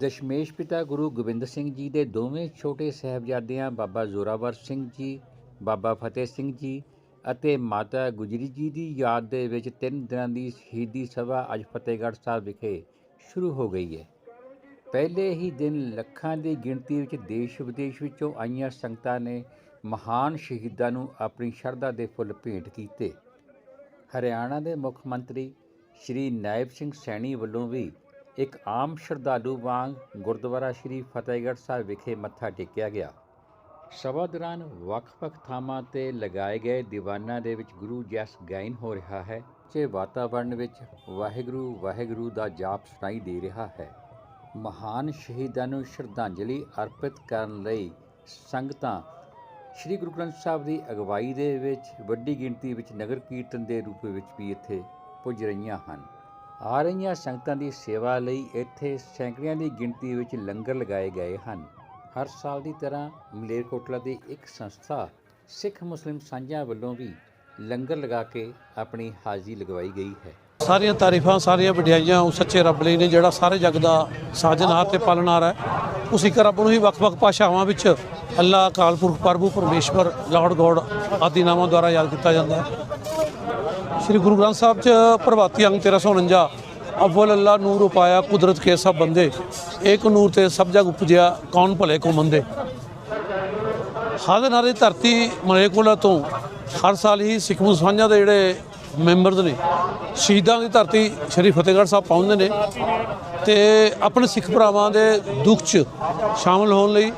ਦਸ਼ਮੇਸ਼ ਪਿਤਾ ਗੁਰੂ ਗੋਬਿੰਦ ਸਿੰਘ ਜੀ ਦੇ ਦੋਵੇਂ ਛੋਟੇ ਸਾਹਿਬਜ਼ਾਦਿਆਂ ਬਾਬਾ ਜ਼ੋਰਾਵਰ ਸਿੰਘ ਜੀ, ਬਾਬਾ ਫਤਿਹ ਸਿੰਘ ਜੀ ਅਤੇ ਮਾਤਾ ਗੁਜਰੀ ਜੀ ਦੀ ਯਾਦ ਦੇ ਵਿੱਚ ਤਿੰਨ ਦਿਨਾਂ ਦੀ ਸ਼ਹੀਦੀ ਸਭਾ ਅੱਜ ਫਤਿਹਗੜ੍ਹ ਸਾਹਿਬ ਵਿਖੇ ਸ਼ੁਰੂ ਹੋ ਗਈ ਹੈ। ਪਹਿਲੇ ਹੀ ਦਿਨ ਲੱਖਾਂ ਦੀ ਗਿਣਤੀ ਵਿੱਚ ਦੇਸ਼ ਵਿਦੇਸ਼ ਵਿੱਚੋਂ ਆਈਆਂ ਸੰਗਤਾਂ ਨੇ ਮਹਾਨ ਸ਼ਹੀਦਾਂ ਨੂੰ ਆਪਣੀ ਸ਼ਰਧਾ ਦੇ ਫੁੱਲ ਭੇਂਟ ਕੀਤੇ। ਹਰਿਆਣਾ ਦੇ ਮੁੱਖ ਮੰਤਰੀ ਸ਼੍ਰੀ ਨਾਇਬ ਸਿੰਘ ਸੈਣੀ ਵੱਲੋਂ ਵੀ ਇੱਕ ਆਮ ਸ਼ਰਧਾਲੂ ਵਾਂਗ ਗੁਰਦੁਆਰਾ ਸ਼੍ਰੀ ਫਤਿਹਗੜ੍ਹ ਸਾਹਿਬ ਵਿਖੇ ਮੱਥਾ ਟੇਕਿਆ ਗਿਆ। ਸਭਾ ਦੌਰਾਨ ਵੱਖ-ਵੱਖ ਥਾਵਾਂ ਤੇ ਲਗਾਏ ਗਏ ਦੀਵਾਨਾਂ ਦੇ ਵਿੱਚ ਗੁਰੂ ਜਸ ਗਾਇਨ ਹੋ ਰਿਹਾ ਹੈ, ਤੇ ਵਾਤਾਵਰਣ ਵਿੱਚ ਵਾਹਿਗੁਰੂ ਵਾਹਿਗੁਰੂ ਦਾ ਜਾਪ ਸੁਣਾਈ ਦੇ ਰਿਹਾ ਹੈ। ਮਹਾਨ ਸ਼ਹੀਦਾਂ ਨੂੰ ਸ਼ਰਧਾਂਜਲੀ ਅਰਪਿਤ ਕਰਨ ਲਈ ਸੰਗਤਾਂ ਸ੍ਰੀ ਗੁਰੂ ਗ੍ਰੰਥ ਸਾਹਿਬ ਦੀ ਅਗਵਾਈ ਦੇ ਵਿੱਚ ਵੱਡੀ ਗਿਣਤੀ ਵਿੱਚ ਨਗਰ ਕੀਰਤਨ ਦੇ ਰੂਪ ਵਿੱਚ ਵੀ ਇੱਥੇ ਪੁੱਜ ਰਹੀਆਂ ਹਨ। ਆ ਰਹੀਆਂ ਸੰਗਤਾਂ ਦੀ ਸੇਵਾ ਲਈ ਇੱਥੇ ਸੈਂਕੜਿਆਂ ਦੀ ਗਿਣਤੀ ਵਿੱਚ ਲੰਗਰ ਲਗਾਏ ਗਏ ਹਨ। ਹਰ ਸਾਲ ਦੀ ਤਰ੍ਹਾਂ ਮਲੇਰਕੋਟਲਾ ਦੀ ਇੱਕ ਸੰਸਥਾ ਸਿੱਖ ਮੁਸਲਿਮ ਸਾਂਝਾਂ ਵੱਲੋਂ ਵੀ ਲੰਗਰ ਲਗਾ ਕੇ ਆਪਣੀ ਹਾਜ਼ਰੀ ਲਗਵਾਈ ਗਈ ਹੈ। ਸਾਰੀਆਂ ਤਾਰੀਫਾਂ, ਸਾਰੀਆਂ ਵਡਿਆਈਆਂ ਉਸ ਸੱਚੇ ਰੱਬ ਲਈ ਨੇ ਜਿਹੜਾ ਸਾਰੇ ਜਗ ਦਾ ਸਾਜਨਹਾਰ ਤੇ ਪਾਲਣਹਾਰ ਹੈ। ਉਸ ਇੱਕ ਰੱਬ ਨੂੰ ਹੀ ਵੱਖ-ਵੱਖ ਭਾਸ਼ਾਵਾਂ ਵਿੱਚ ਅੱਲਾ, ਅਕਾਲ ਪੁਰਖ, ਪ੍ਰਭੂ, ਪਰਮੇਸ਼ਵਰ ਲਾਰਡ ਗੋਡ ਆਦਿ ਨਾਵਾਂ ਦੁਆਰਾ ਯਾਦ ਕੀਤਾ ਜਾਂਦਾ ਹੈ। ਸ੍ਰੀ ਗੁਰੂ ਗ੍ਰੰਥ ਸਾਹਿਬ ਚ ਪ੍ਰਭਾਤੀ ਅੰਗ 1349 ਅਵਲ ਅੱਲਾ ਨੂਰ ਉਪਾਇਆ ਕੁਦਰਤ ਕੇ ਸਭ ਬੰਦੇ, ਏਕ ਨੂਰ ਤੇ ਸਭ ਜਗ ਉਪਜਿਆ, ਕੌਣ ਭਲੇ ਕੋ ਮੰਦੇ? ਹਾਜ਼ਰ ਨਾਰੇ ਧਰਤੀ ਮਲੇਕੋਲਾ ਤੋਂ ਹਰ ਸਾਲ ਹੀ ਸਿੱਖ ਮੁਸਲਮਾਨਾਂ ਦੇ ਜਿਹੜੇ ਮੈਂਬਰਸ ਨੇ, ਸ਼ਹੀਦਾਂ ਦੀ ਧਰਤੀ ਸ਼੍ਰੀ ਫਤਿਹਗੜ੍ਹ ਸਾਹਿਬ ਪਹੁੰਚਦੇ ਨੇ ਤੇ ਆਪਣੇ ਸਿੱਖ ਭਰਾਵਾਂ ਦੇ ਦੁੱਖ 'ਚ ਸ਼ਾਮਲ ਹੋਣ ਲਈ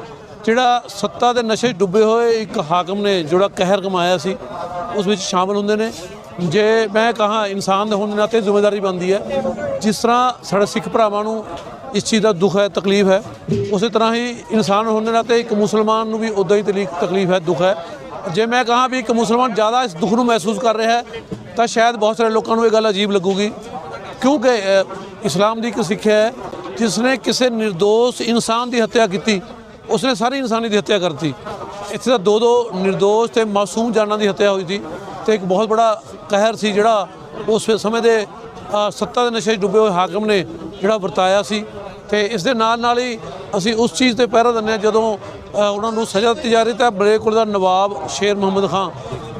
ਜਿਹੜਾ ਸੱਤਾ ਦੇ ਨਸ਼ੇ 'ਚ ਡੁੱਬੇ ਹੋਏ ਇੱਕ ਹਾਕਮ ਨੇ, ਜਿਹੜਾ ਕਹਿਰ ਕਮਾਇਆ ਸੀ, ਉਸ ਵਿੱਚ ਸ਼ਾਮਲ ਹੁੰਦੇ ਨੇ। ਜੇ ਮੈਂ ਕਹਾ ਇਨਸਾਨ ਦੇ ਹੋਣ ਦੇ ਨਾਤੇ ਜ਼ਿੰਮੇਵਾਰੀ ਬਣਦੀ ਹੈ, ਜਿਸ ਤਰ੍ਹਾਂ ਸਾਡੇ ਸਿੱਖ ਭਰਾਵਾਂ ਨੂੰ ਇਸ ਚੀਜ਼ ਦਾ ਦੁੱਖ ਹੈ, ਤਕਲੀਫ ਹੈ, ਉਸੇ ਤਰ੍ਹਾਂ ਹੀ ਇਨਸਾਨ ਹੋਣ ਦੇ ਨਾਤੇ ਇੱਕ ਮੁਸਲਮਾਨ ਨੂੰ ਵੀ ਉਦਾਂ ਹੀ ਤਕਲੀਫ ਹੈ, ਦੁੱਖ ਹੈ। ਜੇ ਮੈਂ ਕਹਾ ਵੀ ਇੱਕ ਮੁਸਲਮਾਨ ਜ਼ਿਆਦਾ ਇਸ ਦੁੱਖ ਨੂੰ ਮਹਿਸੂਸ ਕਰ ਰਿਹਾ ਹੈ, ਤਾਂ ਸ਼ਾਇਦ ਬਹੁਤ ਸਾਰੇ ਲੋਕਾਂ ਨੂੰ ਇਹ ਗੱਲ ਅਜੀਬ ਲੱਗੂਗੀ। ਕਿਉਂਕਿ ਇਸਲਾਮ ਦੀ ਇੱਕ ਸਿੱਖਿਆ ਹੈ, ਜਿਸ ਨੇ ਕਿਸੇ નિર્ਦੋਸ਼ ਇਨਸਾਨ ਦੀ ਹੱਤਿਆ ਕੀਤੀ, ਉਸਨੇ ਸਾਰੀ ਇਨਸਾਨੀ ਦੀ ਹੱਤਿਆ ਕਰਤੀ। ਇੱਥੇ ਦਾ ਦੋ ਦੋ નિર્ਦੋਸ਼ ਤੇ ਮਾਸੂਮ ਜਾਨਾਂ ਦੀ ਹੱਤਿਆ ਹੋਈ ਸੀ। ਤੇ ਇੱਕ ਬਹੁਤ ਬੜਾ ਕਹਿਰ ਸੀ ਜਿਹੜਾ ਉਸ ਸਮੇਂ ਦੇ ਸੱਤਾ ਦੇ ਨਸ਼ੇ 'ਚ ਡੁੱਬੇ ਹੋਏ ਹਾਕਮ ਨੇ ਜਿਹੜਾ ਵਰਤਾਇਆ ਸੀ। ਤੇ ਇਸ ਦੇ ਨਾਲ ਨਾਲ ਹੀ ਅਸੀਂ ਉਸ ਚੀਜ਼ ਤੇ ਪਹਿਰਾ ਦਿੰਦੇ ਹਾਂ ਜਦੋਂ ਉਹਨਾਂ ਨੂੰ ਸਜ਼ਾ ਦਿੱਤੀ ਜਾ ਰਹੀ ਤਾਂ ਬਲੇਕੁਲ ਦਾ ਨਵਾਬ ਸ਼ੇਰ ਮੁਹੰਮਦ ਖਾਨ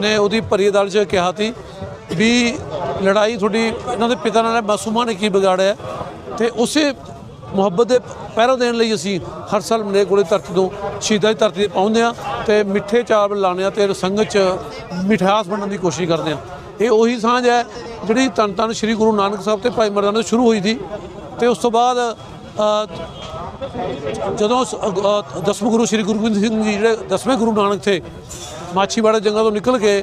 ਨੇ ਉਹਦੀ ਭਰੀ ਅਦਾਲਤ 'ਚ ਕਿਹਾ ਸੀ ਵੀ ਲੜਾਈ ਤੁਹਾਡੀ ਇਹਨਾਂ ਦੇ ਪਿਤਾ ਨਾਲ ਹੈ, ਮਾਸੂਮਾਂ ਨੇ ਕੀ ਵਿਗਾੜਿਆ ਤੇ ਉਸੇ ਮੁਹੱਬਤ ਦੇ ਪਹਿਰਾ ਦੇਣ ਲਈ ਅਸੀਂ ਹਰ ਸਾਲ ਮਨੇ ਕੋਲੇ ਧਰਤੀ ਤੋਂ ਸ਼ਹੀਦਾਂ ਦੀ ਧਰਤੀ ਤੇ ਪਹੁੰਚਦੇ ਹਾਂ ਤੇ ਮਿੱਠੇ ਚਾਵਲ ਲਾਉਂਦੇ ਹਾਂ ਤੇ ਸੰਗਤ 'ਚ ਮਿਠਾਸ ਬਣਨ ਦੀ ਕੋਸ਼ਿਸ਼ ਕਰਦੇ ਹਾਂ। ਇਹ ਉਹੀ ਸਾਂਝ ਹੈ ਜਿਹੜੀ ਧੰਨ ਧੰਨ ਸ੍ਰੀ ਗੁਰੂ ਨਾਨਕ ਸਾਹਿਬ ਤੇ ਭਾਈ ਮਰਦਾਨਾ ਤੋਂ ਸ਼ੁਰੂ ਹੋਈ ਸੀ ਤੇ ਉਸ ਤੋਂ ਬਾਅਦ ਜਦੋਂ ਸ- ਦਸਵੇਂ ਗੁਰੂ ਸ੍ਰੀ ਗੁਰੂ ਗੋਬਿੰਦ ਸਿੰਘ ਜੀ ਜਿਹੜੇ ਦਸਵੇਂ ਗੁਰੂ ਨਾਨਕ ਥੇ ਮਾਛੀਵਾੜਾ ਜੰਗਲ ਤੋਂ ਨਿਕਲ ਕੇ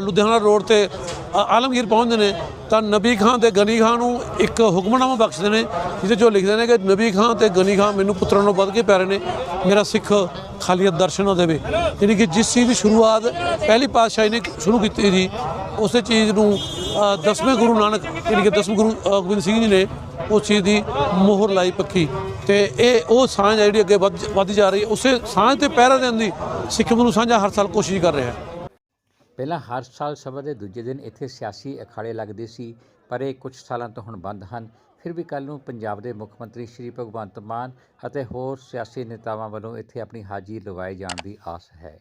ਲੁਧਿਆਣਾ ਰੋਡ ਤੇ ਅ, ਆਲਮਗੀਰ ਪਹੁੰਚਦੇ ਨੇ ਤਾਂ ਨਬੀ ਖਾਨ ਤੇ ਗਨੀ ਖਾਨ ਨੂੰ ਇੱਕ ਹੁਕਮਨਾਮਾ ਬਖਸ਼ਦੇ ਨੇ, ਜਿਹਦੇ 'ਚੋਂ ਲਿਖਦੇ ਨੇ ਕਿ ਨਬੀ ਖਾਂ ਤੇ ਗਨੀ ਖਾਂ ਮੈਨੂੰ ਪੁੱਤਰਾਂ ਨੂੰ ਵੱਧ ਕੇ ਪਿਆਰੇ ਨੇ, ਮੇਰਾ ਸਿੱਖ ਖਾਲੀਅਤ ਦਰਸ਼ਨ ਦੇਵੇ। ਯਾਨੀ ਕਿ ਜਿਸ ਚੀਜ਼ ਦੀ ਸ਼ੁਰੂਆਤ ਪਹਿਲੀ ਪਾਤਸ਼ਾਹੀ ਨੇ ਸ਼ੁਰੂ ਕੀਤੀ ਸੀ, ਉਸੇ ਚੀਜ਼ ਨੂੰ ਦਸਵੇਂ ਗੁਰੂ ਨਾਨਕ, ਯਾਨੀ ਕਿ ਦਸਵੇਂ ਗੁਰੂ ਗੋਬਿੰਦ ਸਿੰਘ ਜੀ ਨੇ ਉਸ ਚੀਜ਼ ਦੀ ਮੋਹਰ ਲਾਈ ਪੱਕੀ ਤੇ ਇਹ, ਉਹ ਸਾਂਝ ਹੈ ਜਿਹੜੀ ਅੱਗੇ ਵੱਧ, ਵੱਧਦੀ ਜਾ ਰਹੀ ਹੈ, ਉਸੇ ਸਾਂਝ ਤੇ ਪਹਿਰਾ ਦੇਣ ਦੀ ਸਿੱਖ ਗੁਰੂ ਸਾਂਝਾ ਹਰ ਸਾਲ ਕੋਸ਼ਿਸ਼ ਕਰ ਰਿਹਾ ਹੈ। ਪਹਿਲਾਂ ਹਰ ਸਾਲ ਸਭਾ ਦੇ ਦੂਜੇ ਦਿਨ ਇੱਥੇ ਸਿਆਸੀ ਅਖਾੜੇ ਲੱਗਦੇ ਸੀ, ਪਰ ਇਹ ਕੁਝ ਸਾਲਾਂ ਤੋਂ ਹੁਣ ਬੰਦ ਹਨ। ਫਿਰ ਵੀ ਕੱਲ ਨੂੰ ਪੰਜਾਬ ਦੇ ਮੁੱਖ ਮੰਤਰੀ ਸ਼੍ਰੀ ਭਗਵੰਤ ਮਾਨ ਅਤੇ ਹੋਰ ਸਿਆਸੀ ਨੇਤਾਵਾਂ ਵੱਲੋਂ ਇੱਥੇ ਆਪਣੀ ਹਾਜ਼ਰੀ ਲਗਾਏ ਜਾਣ ਦੀ ਆਸ ਹੈ।